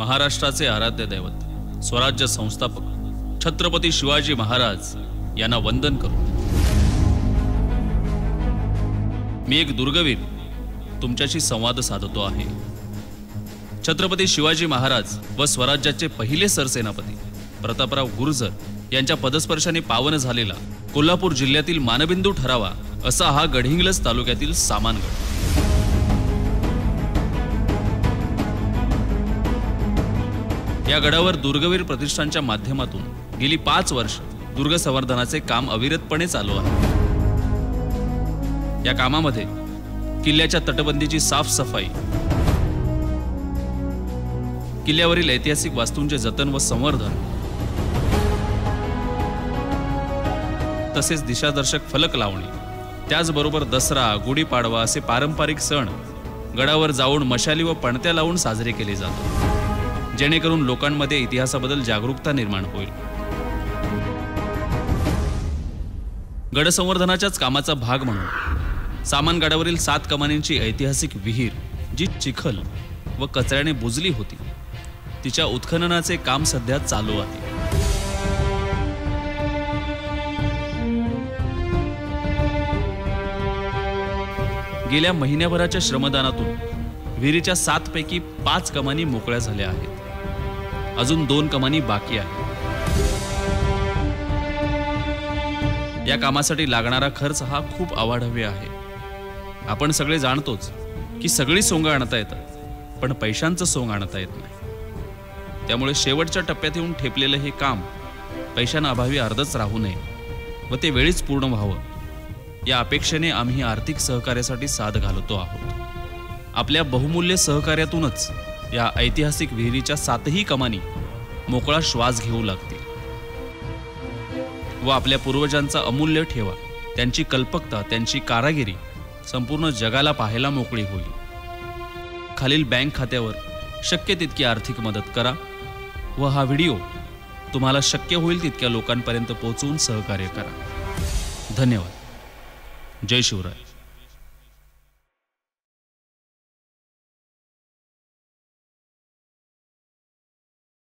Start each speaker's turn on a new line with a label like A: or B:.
A: महाराष्ट्राचे आराध्य दैवत स्वराज्य संस्थापक छत्रपती शिवाजी महाराज यांना वंदन करू. मी एक दुर्गवीर तुमच्याशी संवाद साधतो आहे. छत्रपती शिवाजी महाराज व स्वराज्याचे पहिले सरसेनापती प्रतापराव गुर्जर यांच्या पदस्पर्शाने पावन झालेला कोल्हापूर जिल्ह्यातील मानबिंदू ठरावा असा हा गडहिंग्लज तालुक्यातील सामानगड. या गडावर दुर्गवीर प्रतिष्ठानच्या माध्यमातून गेली पाच वर्ष दुर्ग संवर्धनाचे काम अविरतपणे चालू आहे. या कामामध्ये किल्ल्याच्या तटबंदीची साफसफाई किल्ल्यावरील ऐतिहासिक वास्तूंचे जतन व संवर्धन तसेच दिशादर्शक फलक लावणे त्याचबरोबर दसरा गुढीपाडवा असे पारंपरिक सण गडावर जाऊन मशाली व पणत्या लावून साजरे केले जातात. जेणेकरून लोकांमध्ये इतिहासाबद्दल जागरूकता निर्माण होईल. गडसंवर्धनाच्याच कामाचा भाग म्हणून सामानगडावरील सात कमानींची ऐतिहासिक विहीर जी चिखल व कचऱ्याने बुजली होती तिच्या उत्खननाचे काम सध्या चालू आहे. गेल्या महिन्याभराच्या श्रमदानातून विहिरीच्या सात पैकी पाच कमानी मोकळ्या झाल्या आहेत. अजून दोन कमानी बाकी आहेत. या कामासाठी लागणारा खर्च हा खूप अवाढव्य आहे. आपण सगळे जाणतोच की सगळी सोंग आणता येतात पण पैशांचं सोंग आणता येत नाही. त्यामुळे शेवटच्या टप्प्यात येऊन ठेपलेलं हे काम पैशांअभावी अर्धच राहू नये व ते वेळीच पूर्ण व्हावं. या अपेक्षेने आम्ही आर्थिक सहकार्यासाठी साथ घालतो आहोत. आपल्या बहुमूल्य सहकार्यातूनच या ऐतिहासिक विहिरीच्या सातही कमानी मोकळा श्वास घेऊ लागतील. व आपल्या पूर्वजांचा अमूल्य ठेवा त्यांची कल्पकता त्यांची कारागिरी संपूर्ण जगाला पाहायला मोकळी होईल. खालील बँक खात्यावर शक्य तितकी आर्थिक मदत करा व हा व्हिडिओ तुम्हाला शक्य होईल तितक्या लोकांपर्यंत पोहोचवून सहकार्य करा. धन्यवाद. जय शिवराय.